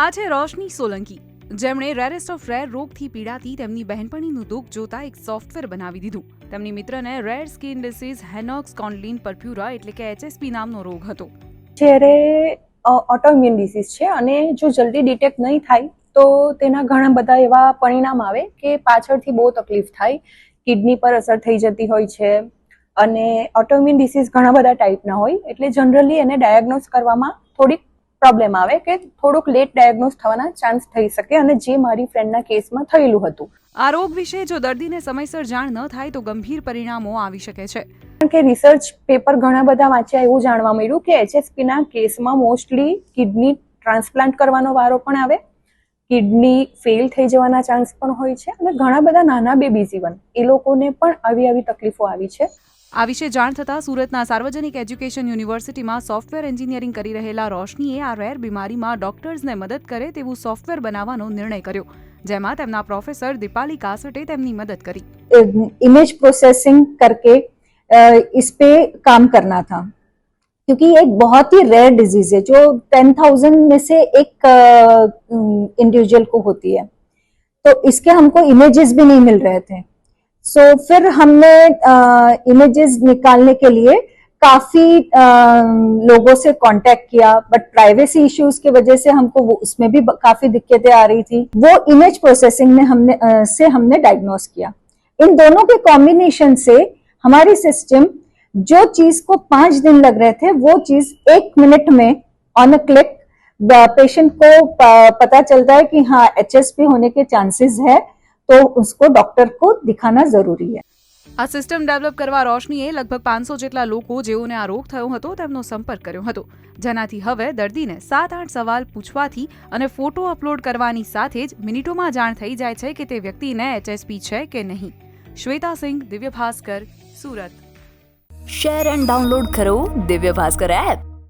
આ છે રોશની સોલંકી. જેમણે રેરેસ્ટ ઓફ રેર રોગથી પીડાતી તેમની બહેનપણીનું દુઃખ જોતા એક સોફ્ટવેર બનાવી દીધું. તેમની મિત્રને rare skin disease Henoch Schonlein purpura એટલે કે એચએસપી નામનો રોગ હતો. જ્યારે ઓટોઇમ્યુન ડિસીઝ છે અને જો જલ્દી ડિટેક્ટ નહીં થાય, તો તેના ઘણા બધા એવા પરિણામ આવે કે પાછળથી બહુ તકલીફ થાય કિડની પર અસર થઈ જતી હોય છે અને ઓટોઇમ્યુન ડિસીઝ ઘણા બધા ટાઈપના હોય, એટલે જનરલી એને ડાયગ્નોઝ કરવામાં થોડીક પ્રોબ્લેમ આવે કે થોડુંક લેટ ડાયગ્નોઝ થવાના ચાન્સ થઈ શકે અને જે મારી ફ્રેન્ડના કેસમાં થયેલું હતું. આ રોગ વિશે જો દર્દીને સમયસર જાણ ન થાય તો ગંભીર પરિણામો આવી શકે છે. કારણ કે રિસર્ચ પેપર ઘણા બધા વાંચ્યા એવું જાણવા મળ્યું કે એચએસપીના કેસમાં મોસ્ટલી કિડની ટ્રાન્સપ્લાન્ટ કરવાનો વારો પણ આવે કિડની ફેલ થઈ જવાના ચાન્સ પણ હોય છે અને ઘણા બધા નાના બેબીઝ ઇવન એ લોકોને પણ આવી આવી તકલીફો આવી છે. આ વિશે જાણ થતાં સુરતના સાર્વજનિક એજ્યુકેશન યુનિવર્સિટીમાં સોફ્ટવેર એન્જિનિયરિંગ કરી રહેલા રોશનીએ આ રેર બીમારીમાં ડોક્ટર્સને મદદ કરે તેવું સોફ્ટવેર બનાવવાનો નિર્ણય કર્યો જેમાં તેમના પ્રોફેસર દીપાલી કાસટે તેમની મદદ કરી इमेज प्रोसेसिंग करके अ, इस पे काम करना था क्योंकि ये एक बहुत ही रेयर डिजीज है जो टेन थाउजेंड में से एक इंडिविजुअल को होती है तो इसके हमको इमेजेस भी नहीं मिल रहे थे सो so, फिर हमने इमेजेस निकालने के लिए काफ़ी अ, लोगों से कांटेक्ट किया बट प्राइवेसी इश्यूज़ की वजह से हमको वो उसमें भी काफ़ी दिक्कतें आ रही थी। वो इमेज प्रोसेसिंग में हमने अ, से हमने डायग्नोस किया। इन दोनों के कॉम्बिनेशन से हमारी सिस्टम जो चीज़ को पाँच दिन लग रहे थे वो चीज़ एक मिनट में ऑन अ क्लिक पेशेंट को पता चलता है कि हाँ एच होने के चांसेस है। तो उसको डॉक्टर को दिखाना जरूरी है આ સિસ્ટમ ડેવલપ કરવા રોશનીએ લગભગ પાંચસો જેટલા લોકો જેઓને આ રોગ થયો હતો તેમનો સંપર્ક કર્યો હતો જેનાથી હવે દર્દીને સાત આઠ સવાલ પૂછવાથી અને ફોટો અપલોડ કરવાની સાથે જ મિનિટોમાં જાણ થઈ જાય છે કે તે વ્યક્તિને એચએસપી છે કે નહીં Shweta Singh Divya Bhaskar Surat share and download કરો દિવ્ય ભાસ્કર એપ